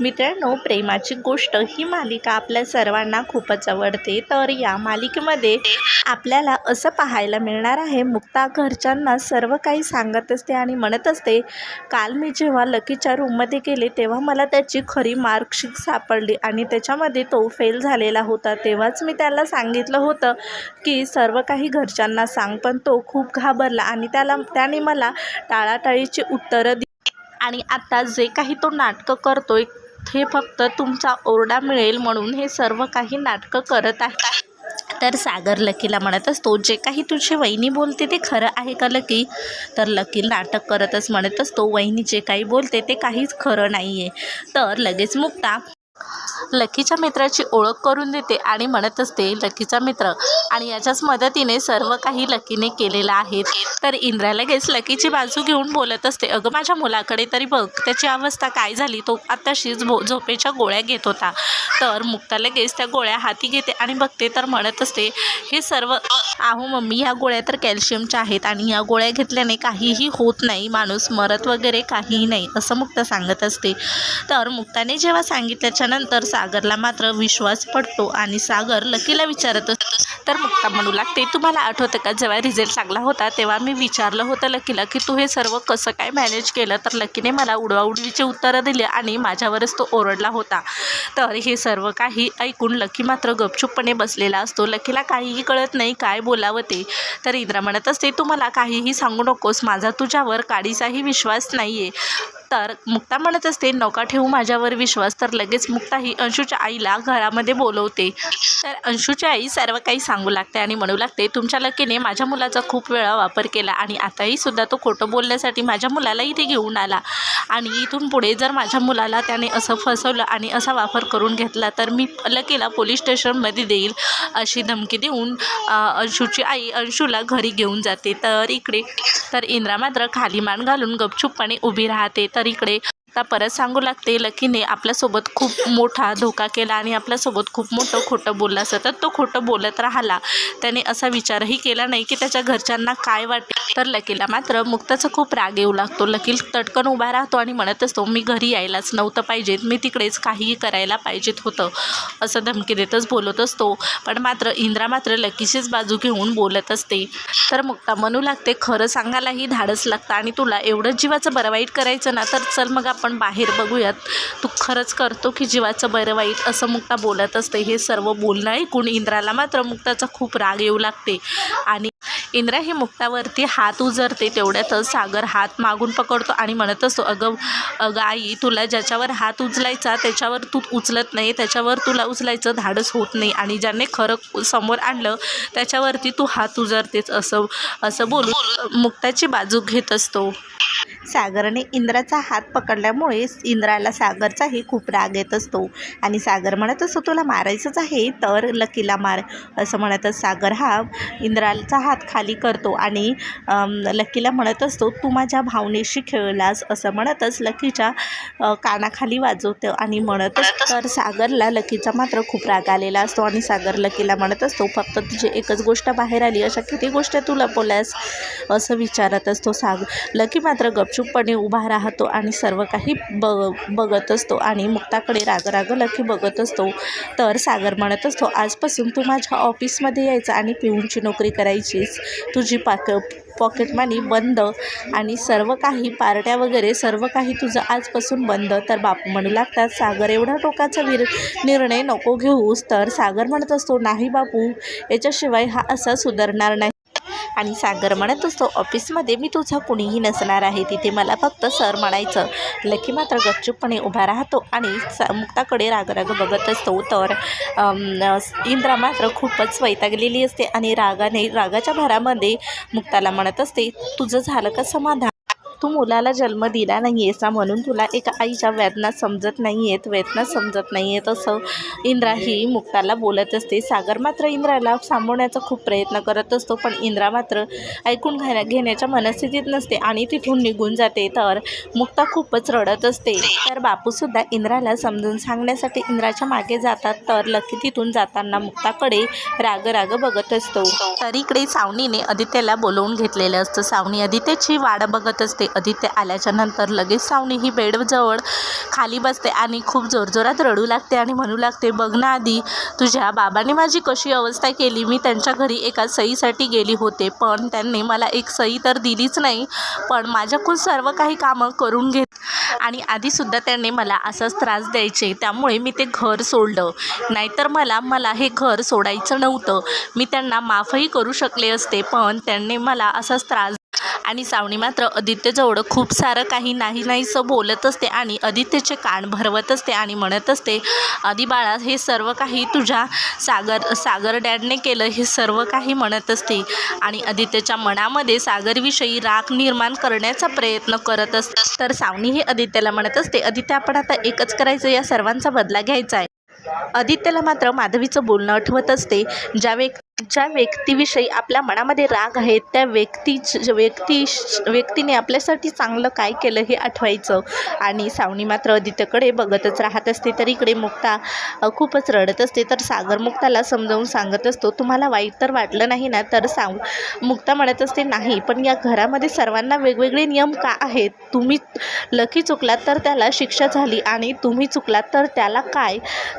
मित्रांनो प्रेमाची गोष्ट ही मालिका आपल्या सर्वांना खूपच आवडते. तर या मालिकेमध्ये आपल्याला असं पाहायला मिळणार आहे मुक्ता घरच्यांना सर्व काही सांगत असते आणि म्हणत असते काल मी जेव्हा लकीच्या रूममध्ये गेले तेव्हा मला त्याची खरी मार्कशीट सापडली आणि त्याच्यामध्ये तो फेल झालेला होता. तेव्हाच मी त्याला सांगितलं होतं की सर्व काही घरच्यांना सांग पण तो खूप घाबरला आणि त्याला त्याने मला टाळाटाळीची उत्तरं दि आणि आता जे काही तो नाटकं करतोय हे फक्त तुमचा ओरडा मिळेल म्हणून हे सर्व काही नाटकं करत आहे. तर सागर लकीला म्हणत असतो जे काही तुझी वहिनी बोलते ते खरं आहे का लकी? तर लकी नाटक करतच म्हणत असतो वहिनी जे काही बोलते ते काहीच खरं नाही आहे तर लगेच मुक्ता लकीच्या मित्राची ओळख करून देते आणि म्हणत असते लकीचा मित्र. आणि याच्याच मदतीने सर्व काही लकीने केलेलं आहे. तर इंद्रा लगेच लकीची बाजू घेऊन बोलत असते अगं माझ्या मुलाकडे तरी बघ त्याची अवस्था काय झाली? तो आत्ताशीच भो झोपेच्या गोळ्या घेत होता. तर मुक्ता लगेच त्या गोळ्या हाती घेते आणि बघते तर म्हणत असते हे सर्व आहो मम्मी ह्या गोळ्या तर कॅल्शियमच्या आहेत आणि या गोळ्या घेतल्याने काहीही होत नाही माणूस मरत वगैरे काहीही नाही असं मुक्ता सांगत असते. तर मुक्ताने जेव्हा सांगितल्याच्यानंतर सागरला मात्र विश्वास पडतो आणि सागर लकीला विचारत असतो तर मुक्ता म्हणू लागते तुम्हाला आठवतं का जेव्हा रिझल्ट लागला होता तेव्हा मी विचारलं होतं लकीला की तू हे सर्व कसं काय मॅनेज केलं? तर लकीने मला उडवाउडवीचे उत्तरं दिले आणि माझ्यावरच तो ओरडला होता. तर हे सर्व काही ऐकून लकी मात्र गपचूपपणे बसलेला असतो. लकीला काहीही कळत नाही काय बोलावं ते. तर इंद्रा म्हणत असते तू मला काहीही सांगू नकोस माझा तुझ्यावर काडीचाही विश्वास नाही आहे तर मुक्ता म्हणत असते नका ठेवू माझ्यावर विश्वास. तर लगेच मुक्ता ही अंशूच्या आईला घरामध्ये बोलवते. तर अंशूची आई सर्व काही सांगू लागते आणि म्हणू लागते तुमच्या लकीने माझ्या मुलाचा खूप वेळा वापर केला आणि आताही सुद्धा तो खोटं बोलण्यासाठी माझ्या मुलाला इथे घेऊन आला. आणि इथून पुढे जर माझ्या मुलाला त्याने असं फसवलं आणि असा वापर करून घेतला तर मी लकीला पोलीस स्टेशनमध्ये देईल अशी धमकी देऊन अंशूची आई अंशूला घरी घेऊन जाते. तर इकडे तर इंद्रा मात्र खाली मान घालून गपचूपपणे उभी राहते. तर इकडे आता परत सांगू लागते लकीने आपल्यासोबत खूप मोठा धोका केला आणि आपल्यासोबत खूप मोठं खोटं बोलला सतत तो खोटं बोलत राहिला. त्याने असा विचारही केला नाही की त्याच्या घरच्यांना काय वाटतं तर लकीला मात्र मुक्ताचा खूप राग येऊ लागतो. लकील तटकन उभा राहतो आणि म्हणत असतो मी घरी यायलाच नव्हतं पाहिजेत मी तिकडेच काहीही करायला पाहिजेत होतं. असं धमकी देतच बोलत असतो. पण मात्र इंद्रा मात्र लकीचीच बाजू घेऊन बोलत असते. तर मुक्ता म्हणू लागते खरं सांगायलाही धाडस लागतं आणि तुला एवढं जीवाचं बरं वाईट करायचं ना तर चल मग आपण आपण बाहेर बघूयात. तू खरंच करतो की जीवाचं बरं वाईट? असं मुक्ता बोलत असते. हे सर्व बोलणं ऐकून इंद्राला मात्र मुक्ताचा खूप राग येऊ लागते. आणि इंद्रा ही मुक्तावरती हात उजरते. तेवढ्यातच सागर हात मागून पकडतो आणि म्हणत असतो अगं अगं आई तुला ज्याच्यावर हात उचलायचा त्याच्यावर तू उचलत नाही. त्याच्यावर तुला उचलायचं धाडस होत नाही. आणि ज्याने खरं समोर आणलं त्याच्यावरती तू हात उजरतेच असं असं बोलू मुक्ताची बाजू घेत असतो. सागरने इंद्राचा हात पकडल्यामुळे इंद्राला सागरचाही खूप राग येत असतो. आणि सागर म्हणत असतो तुला मारायचंच आहे तर लकीला मार. असं म्हणतच सागर हा इंद्राचा हात खाली करतो आणि लकीला म्हणत असतो तू माझ्या भावनेशी खेळलास असं म्हणतच लकीच्या कानाखाली वाजवतो आणि म्हणतच तर सागरला लकीचा मात्र खूप राग आलेला असतो आणि सागर लकीला म्हणत असतो फक्त तुझी एकच गोष्ट बाहेर आली अशा किती गोष्टी तू लपवल्यास असं विचारत असतो साग. लकी मात्र गपचूपपणे उभा राहतो आणि सर्व काही ब बघत असतो आणि मुक्ताकडे राग राग लकी बघत असतो. तर सागर म्हणत असतो आजपासून तू माझ्या ऑफिसमध्ये यायचं आणि पिऊनची नोकरी करायचीच तुझी पाक पॉकेट मनी बंद आणि सर्व काही पार्ट्या वगैरे सर्व काही तुझं आजपासून बंद. तर बापू म्हणू लागतात सागर एवढा टोकाचा विर निर्णय नको घेऊस. तर सागर म्हणत असतो नाही बापू याच्याशिवाय हा असा सुधारणार नाही. आणि सागर म्हणत असतो ऑफिसमध्ये मी तुझा कुणीही नसणार आहे. तिथे मला फक्त सर म्हणायचं. लकी मात्र गपचूपपणे उभा राहतो आणि सा मुक्ताकडे रागराग बघत असतो. तर इंद्रा मात्र खूपच वैतागलेली असते आणि रागाने रागाच्या भरामध्ये मुक्ताला म्हणत असते तुझं झालं का समाधान? तू मुलाला जन्म दिला नाही आहेस म्हणून तुला एका आईच्या वेदना समजत नाही आहेत वेदना समजत नाही आहेत असं इंद्रा ही मुक्ताला बोलत असते. सागर मात्र इंद्राला सांभाळण्याचा खूप प्रयत्न करत असतो पण इंद्रा मात्र ऐकून घ्या घेण्याच्या मनस्थितीत नसते आणि तिथून निघून जाते. तर मुक्ता खूपच रडत असते. तर बापूसुद्धा इंद्राला समजून सांगण्यासाठी इंद्राच्या मागे जातात. तर लकी तिथून जाताना मुक्ताकडे राग राग बघत असतो. तर इकडे सावनीने आदित्यला बोलवून घेतलेलं असतं. सावनी आदित्याची वाट बघत असते. असते आदित्य आल्याच्यानंतर लगेच सावनी ही बेडजवळ खाली बसते आणि खूप जोरजोरात रडू लागते आणि म्हणू लागते बघ ना आधी तुझ्या बाबांनी माझी कशी अवस्था केली? मी त्यांच्या घरी एका सहीसाठी गेली होते पण त्यांनी मला एक सही तर दिलीच नाही पण माझ्याकडून सर्व काही कामं करून घेत आणि आधीसुद्धा त्यांनी मला असाच त्रास द्यायचे त्यामुळे मी ते घर सोडलं. नाहीतर मला मला हे घर सोडायचं नव्हतं. मी त्यांना माफही करू शकले असते पण त्यांनी मला असाच त्रास आणि सावणी मात्र आदित्यजवळ खूप सारं काही नाही नाहीसं बोलत असते आणि आदित्यचे कान भरवत असते आणि म्हणत असते आधी बाळा हे सर्व काही तुझ्या सागर सागर डॅडने केलं हे सर्व काही म्हणत असते आणि आदित्यच्या मनामध्ये सागरविषयी राग निर्माण करण्याचा प्रयत्न करत असते तर सावणी हे आदित्यला म्हणत असते आदित्य आपण आता एकच करायचं या सर्वांचा बदला घ्यायचा आहे. आदित्यला मात्र माधवीचं बोलणं आठवत असते ज्यावेळी ज्या व्यक्तीविषयी आपल्या मनामध्ये राग आहे त्या व्यक्ती व्यक्ती व्यक्तीने आपल्यासाठी चांगलं काय केलं हे आठवायचं. आणि सावणी मात्र आदित्यकडे बघतच राहत असते तर इकडे मुक्ता खूपच रडत असते. तर सागर मुक्ताला समजावून सांगत असतो तुम्हाला वाईट तर वाटलं नाही ना? तर सांग मुक्ता म्हणत असते नाही पण या घरामध्ये सर्वांना वेगवेगळे नियम का आहेत? तुम्ही लकी चुकलात तर त्याला शिक्षा झाली आणि तुम्ही चुकलात तर त्याला काय?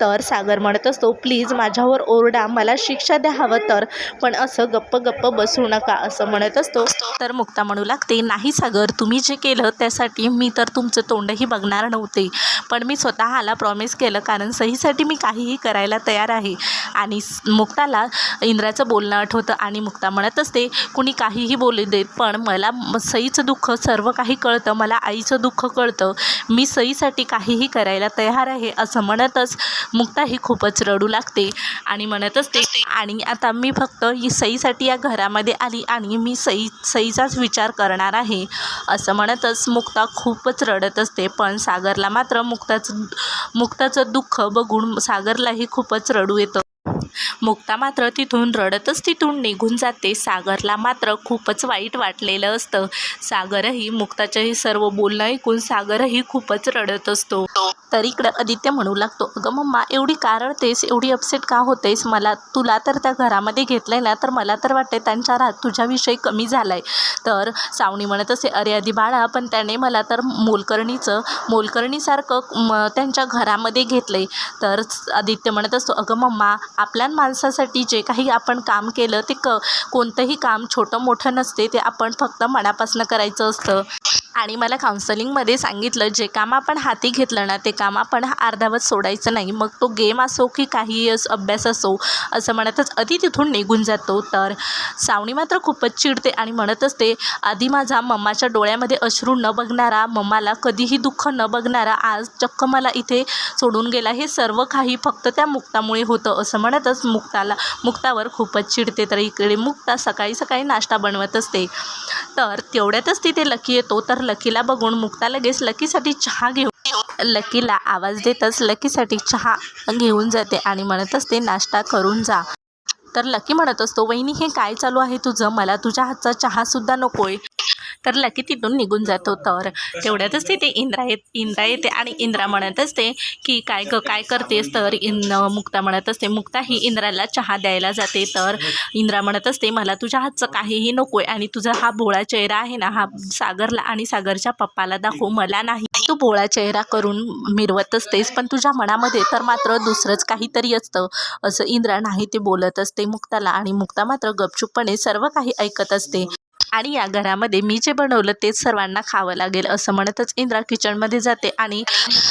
तर सागर म्हणत असतो प्लीज माझ्यावर ओरडा मला शिक्षा द्या हवं तर. पण असं गप्प गप्प बसू नका असं म्हणत असतो. तर मुक्ता म्हणू लागते नाही सागर तुम्ही जे केलं त्यासाठी मी तर तुमचं तोंडही बघणार नव्हते. पण मी स्वतःला प्रॉमिस केलं कारण सहीसाठी मी काहीही करायला तयार आहे. आणि मुक्ताला इंद्राचं बोलणं आठवतं आणि मुक्ता म्हणत असते कुणी काहीही बोलू देत पण मला सईचं दुःख सर्व काही कळतं मला आईचं दुःख कळतं. मी सईसाठी काहीही करायला तयार आहे असं म्हणतच मुक्ता ही खूपच रडू लागते आणि म्हणत असते आणि आता मी फक्त ही सईसाठी या घरामध्ये आली आणि मी सई सईचाच विचार करणार आहे. असं म्हणतच मुक्ता खूपच रडत असते पण सागरला मात्र मुक्ताचं मुक्ताचं दुःख बघून सागरलाही खूपच रडू येतं. मुक्ता मात्र तिथून रडतच तिथून निघून जाते. सागरला मात्र खूपच वाईट वाटलेलं असतं. सागरही मुक्ताचं हे सर्व बोलणं ऐकून सागरही खूपच रडत असतो. तर इकडं आदित्य म्हणू लागतो अगं मम्मा एवढी का रडतेस एवढी अपसेट का होतेस? मला तुला तर त्या घरामध्ये घेतलंय ना तर मला तर वाटते त्यांच्या रात तुझ्याविषयी कमी झालाय. तर सावणी म्हणत असे अरे आधी बाळा पण त्याने मला तर मोलकर्णीचं मोलकर्णीसारखं त्यांच्या घरामध्ये घेतलंय. तर आदित्य म्हणत असतो अगं मम्मा आपल्या माणसासाठी जे काही आपण काम केलं ते क कोणतंही काम छोटं मोठं नसते ते आपण फक्त मनापासून करायचं असतं. आणि मला काउन्सलिंगमध्ये सांगितलं जे काम आपण हाती घेतलं ना ते काम आपण अर्धावत सोडायचं नाही. मग तो गेम असो की काही असो अभ्यास असो असं म्हणतच आधी तिथून निघून जातो. तर सावणी मात्र खूपच चिडते आणि म्हणत असते आधी माझा मम्माच्या डोळ्यामध्ये अश्रू न बघणारा मम्माला कधीही दुःख न बघणारा आज चक्क मला इथे सोडून गेला. हे सर्व काही फक्त त्या मुक्तामुळे होतं असं म्हणतच मुक्ताला मुक्तावर खूपच चिडते. तर इकडे मुक्ता सकाळी सकाळी नाश्ता बनवत असते. तर तेवढ्यातच तिथे लकी येतो. तर लकीला बघून मुक्ता लगेच लकीसाठी चहा घेऊन लकीला आवाज देतच लकीसाठी चहा घेऊन जाते आणि म्हणत असते नाश्ता करून जा. तर लकी म्हणत असतो वहिनी हे काय चालू आहे तुझं? मला तुझ्या हातचा चहासुद्धा नकोय. तर लकी तिथून निघून जातो. तर तेवढ्यातच तिथे इंद्रा येत इंद्रा येते आणि इंद्रा म्हणत असते की काय ग काय करतेस? तर इन मुक्ता म्हणत असते मुक्ता ही इंद्राला चहा द्यायला जाते. तर इंद्रा म्हणत असते मला तुझ्या हातचं काहीही नको आहे आणि तुझा हा भोळा चेहरा आहे ना हा सागरला आणि सागरच्या पप्पाला दाखव मला नाही. तू भोळा चेहरा करून मिरवत असतेस पण तुझ्या मनामध्ये तर मात्र दुसरंच काहीतरी असतं. असं इंद्रा नाही ते बोलत असते मुक्ताला आणि मुक्ता मात्र गपचूपपणे सर्व काही ऐकत असते. आणि या घरामध्ये मी जे बनवलं तेच सर्वांना खावं लागेल असं म्हणतच इंद्रा किचनमध्ये जाते आणि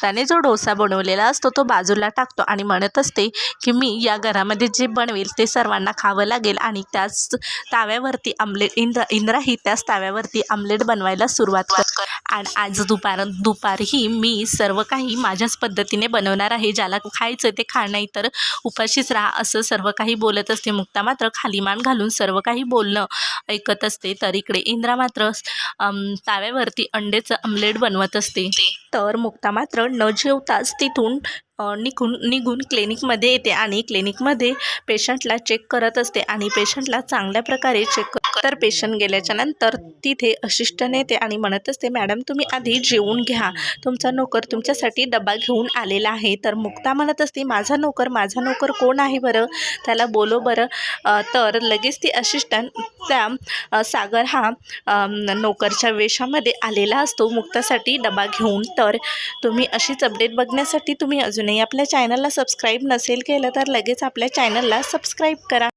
त्याने जो डोसा बनवलेला असतो तो बाजूला टाकतो आणि म्हणत असते की मी या घरामध्ये जे बनवेल ते सर्वांना खावं लागेल आणि त्याच ताव्यावरती आमलेट इंद्रा इंद्राही त्याच ताव्यावरती आमलेट बनवायला सुरुवात कर आणि आज दुपार दुपारही मी सर्व काही माझ्याच पद्धतीने बनवणार आहे. ज्याला खायचं ते खा नाही तर उपाशीच राहा असं सर्व काही बोलत असते. मुक्ता मात्र खाली मान घालून सर्व काही बोलणं ऐकत असते. तर इकडे इंद्रा मात्र ताव्यावरती अंडेचं आमलेट बनवत असते. तर मुक्ता मात्र न जेवताच तिथून निघून निघून क्लिनिकमध्ये येते आणि क्लिनिकमध्ये पेशंटला चेक करत असते आणि पेशंटला चांगल्या प्रकारे चेक तर पेशंट गेल्याच्यानंतर तिथे अशिष्टने येते आणि म्हणत असते मॅडम तुम्ही आधी जेवून घ्या. तुमचा नोकर तुमच्यासाठी डबा घेऊन आलेला आहे. तर मुक्ता म्हणत असते माझा नोकर माझा नोकर कोण आहे बरं? त्याला बोलो बरं. तर लगेच ती अशिष्टन त्या सागर हा नोकरच्या वेशामध्ये आलेला असतो मुक्तासाठी डबा घेऊन. तर तुम्ही अशीच अपडेट बघण्यासाठी तुम्ही अजूनही आपल्या चॅनलला सबस्क्राईब नसेल केलं तर लगेच आपल्या चॅनलला सबस्क्राईब करा.